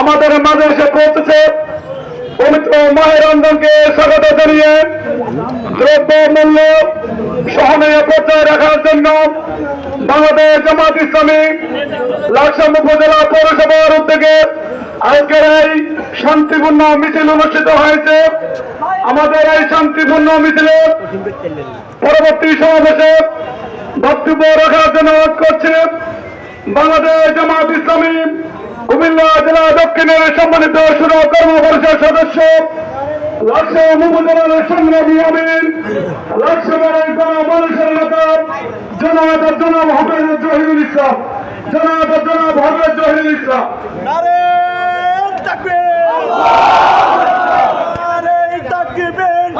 আমাদের মাঝে এসে পৌঁছেছে পবিত্র মায়ের রমজানকে স্বাগত জানিয়ে দ্রব্য মূল্য সহনীয় পর্যায়ে রাখার জন্য বাংলাদেশ জামাত ইসলামী লাকসাম উপজেলা পৌরসভার উদ্যোগে আজকের এই শান্তিপূর্ণ মিছিল অনুষ্ঠিত হয়েছে। আমাদের এই শান্তিপূর্ণ মিছিলে পরবর্তী সমাবেশে বক্তব্য রাখার জন্য করছে। বাংলাদেশ জামাত ইসলামী কুমিল্লা জেলা দক্ষিণের সম্মানিত সুর কর্ম পরিষদ সদস্য লাকসাম উপজেলার সংগ্রামী আমিন লাকসামের গণমানুষের নেতা জনাব জনাব হাফেজ জহিরুল ইসলাম জনাব জনাব হাফেজ জহিরুল ইসলাম। নারে তাকবীর! নারে তাকবীর!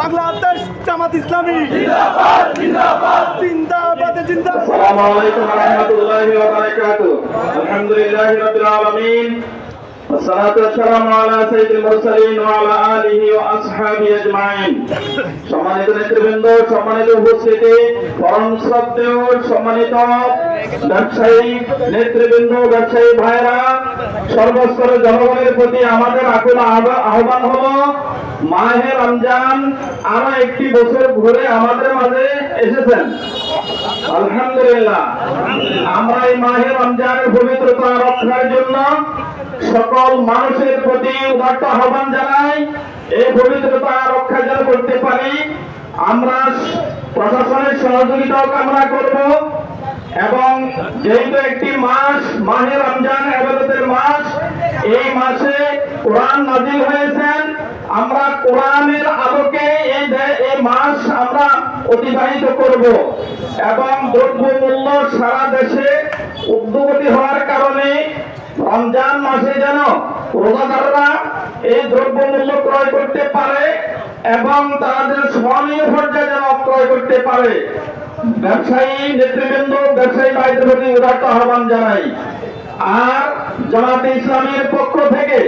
বাংলাদেশ জামাত ইসলামী। জিন্দাবাদ জিন্দাবাদ! জিন্দাবাদ! জামাতে জিন্দা। আসসালামু আলাইকুম ওয়া রাহমাতুল্লাহি ওয়া বারাকাতুহু। আলহামদুলিল্লাহি রাব্বিল আলামিন। والصلاة والسلام على سيد المرسلين وعلى آله وأصحابه أجمعين সম্মানিত নেতৃবৃন্দ সম্মানিত উপস্থিতি পরম শ্রদ্ধেয় সম্মানিত ব্যবসায়ী নেতৃবৃন্দ ব্যবসায়ী ভাইরা সর্বস্তরের জনগণের প্রতি আমাদের আকুল আহ্বা- আহ্বান হলো মাহে রমজান আরো একটি বছর ঘুরে আমাদের মাঝে এসেছেন আলহামদুলিল্লাহ আমরা এই মাহে রমজানের পবিত্রতা রক্ষার জন্য সকল মানুষের প্রতি উদার্ত আহ্বান জানাই, এই পবিত্রতা রক্ষা যেন করতে পারি, আমরা প্রশাসনের সহযোগিতাও কামনা করব এবং যেহেতু একটি মাস, মাহে রমজান আবাদতের মাস, এই মাসে কোরআন নাজিল হয়েছেন, আমরা কোরআনের আলোকে এই এই মাস আমরা অতিবাহিত করব এবং দ্রব্য মূল্য সারা দেশে উদ্যোগতি হওয়ার কারণে রমজান মাসে যেন রোজাদাররা এই দ্রব্য মূল্য ক্রয় করতে পারে এবং তাদের স্মরণীয় পর্যায়ে যেন ক্রয় করতে পারে। ব্যবসায়ী নেতৃবৃন্দ, ব্যবসায়ী ভাইদের প্রতি উদার্ত আহ্বান জানাই। আর জামাতে ইসলামের পক্ষ থেকে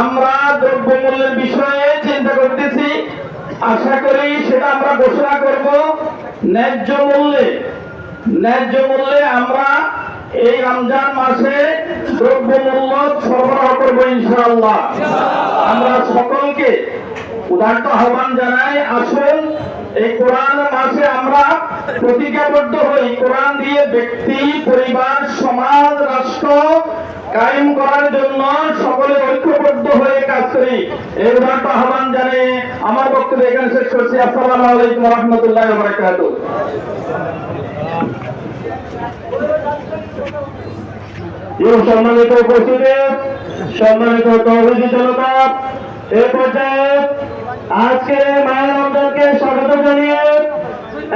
আমরা দ্রব্যমূল্যের বিষয়ে চিন্তা করতেছি। আশা করি সেটা আমরা ঘোষণা করব। ন্যায্য মূল্যে ন্যায্য মূল্যে আমরা এই রমজান মাসে দ্রব্যমূল্য সরবরাহ করব ইনশাআল্লাহ। আমরা সকলকে উদার্ত আহ্বান জানাই, আসুন, এই কোরআন মাসে আমরা প্রতিজ্ঞাবদ্ধ হই। কোরআন দিয়ে ব্যক্তি, পরিবার, সমাজ, রাষ্ট্র কায়েম করার জন্য সকলে ঐক্যবদ্ধ হয়ে কাজ করি। এই উদার্ত আহ্বান জানিয়ে আমার বক্তব্য এখানে শেষ করছি। আসসালামু আলাইকুম রহমতুল্লাহ বারাকাতুহ। সম্মানিত উপস্থিতি, সম্মানিত তহবিলি জনতা, এ পর্যায়ে আজকে মায়ের রমজানকে স্বাগত জানিয়ে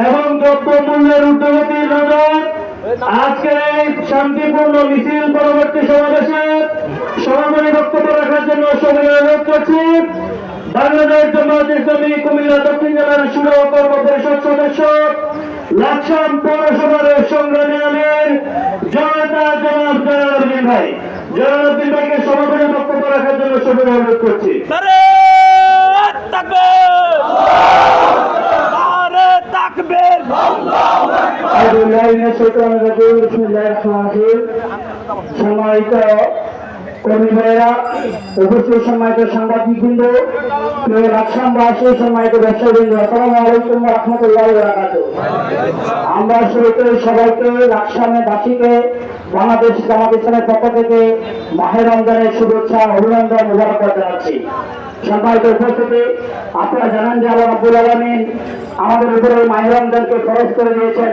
এবং দ্রব্য মূল্যের উদ্যোগতির নজর আজকের এই শান্তিপূর্ণ মিছিল পরবর্তী সমাবেশে সমাপনী বক্তব্য রাখার জন্য সবাই অনুরোধ করছি। বাংলাদেশ জামাত ইসলামী কুমিল্লা দক্ষিণ জেলার সুর পরিষদ সদস্য লাকসাম পৌরসভার সংগ্রামী আমির জনতা জনাব জনাবুদ্দিন ভাই। জনাবুদ্দিন ভাইকে সমাপনী বক্তব্য রাখার জন্য সবাই অনুরোধ করছি। সম্মানিত কর্মী ভাইয়েরা উপস্থিত সম্মানিত সাংবাদিক বৃন্দ প্রিয় রাজসামবাসী সম্মানিত ব্যবসায়ী বৃন্দ আসসালামু রহমতুল্লাহ আমরা শুরুতে সবাইকে রাজসামে বাসীকে, বাংলাদেশ জামাত ইসলামের পক্ষ থেকে মাহের রমজানের শুভেচ্ছা, অভিনন্দন, মুবারকবাদ জানাচ্ছি। সম্মানিত উপস্থিতি, আপনারা জানেন যে আল্লাহ আব্দুল আলমিন আমাদের উপরে মাহের রমজানকে খরচ করে দিয়েছেন।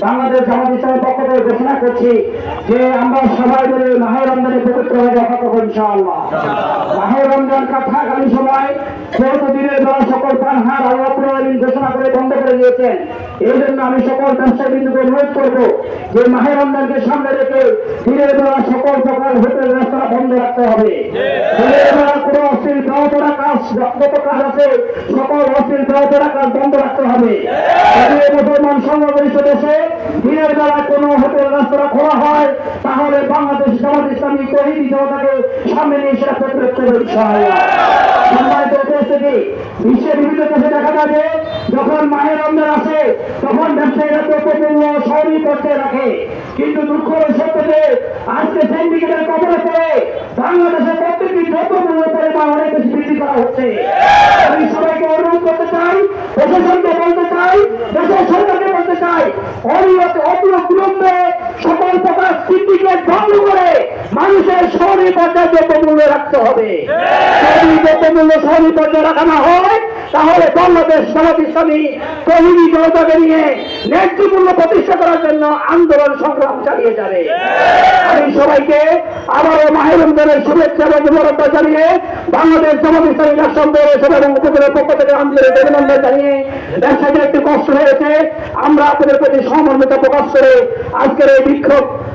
বাংলাদেশ জামাত ইসলামের পক্ষ থেকে ঘোষণা করছি যে আমরা সবাই মিলে মাহের রমজানের পবিত্র হয়ে দেখা করব ইনশাআল্লাহ। মাহের রমজান থাকাকালীন সময় চৌদ্দ দ্বারা সকল পানহার আল্লাহ প্রয়োজন ঘোষণা করে বন্ধ করে দিয়েছেন। এই জন্য আমি সকল ব্যবসায়ী বিন্দুকে অনুরোধ করব যে মাহের রমজানকে সামনে রেখে দিনের বেলা সকল প্রকার হোটেল রেস্তোরাঁ বন্ধ রাখতে হবে। দিনের কোনো অশ্লীল খাওয়া কাজ যত কাজ আছে, সকল অশ্লীল খাওয়া কাজ বন্ধ রাখতে হবে। মুসলমান সংখ্যাগরিষ্ঠ দেশে দিনের বেলা কোনো হোটেল, রেস্তোরাঁ খোলা হয়, তাহলে বাংলাদেশ জামাত ইসলামী তহিদি জনতাকে সামনে নিয়ে সেটা প্রতিরোধ করবে উপস্থিতি বিশ্বের বিভিন্ন দেশে দেখা যায় যে যখন মায়ের রমজান আসে, তখন ব্যবসায়ীরা দ্রব্যমূল্য সবই করতে রাখে। কিন্তু দুঃখ সত্য যে, আজকে সিন্ডিকেটের কবলে পড়ে বাংলাদেশের প্রত্যেকটি দ্রব্যমূল্য পরিমাণ অনেক বেশি বৃদ্ধি করা হচ্ছে। আমি সবাইকে অনুরোধ করতে চাই, প্রশাসনকে বলতে চাই, দেশের সরকারকে বলতে চাই, অনিয়ত অবিরত বিলম্বে মানুষের শহরে পর্যায়ে দ্রব্যমূল্য রাখতে হবে যদি দ্রব্যমূল্য শহরে পর্যায়ে রাখা না হয়, তাহলে বাংলাদেশ জামাত ইসলামী কহিনী জনতাকে নিয়ে ন্যায্য প্রতিষ্ঠা করার জন্য আন্দোলন সংগ্রাম চালিয়ে যাবে। আমি সবাইকে আবারও মাহের রমজানের শুভেচ্ছা এবং মুবারকবাদ জানিয়ে বাংলাদেশ জামাত ইসলামী রাষ্ট্র পৌরসভা এবং উপজেলার পক্ষ থেকে আন্দোলনের অভিনন্দন জানিয়ে ব্যবসায়ীদের একটু কষ্ট হয়েছে। আমরা আপনাদের প্রতি সহমর্মিতা প্রকাশ করে আজকের এই বিক্ষোভ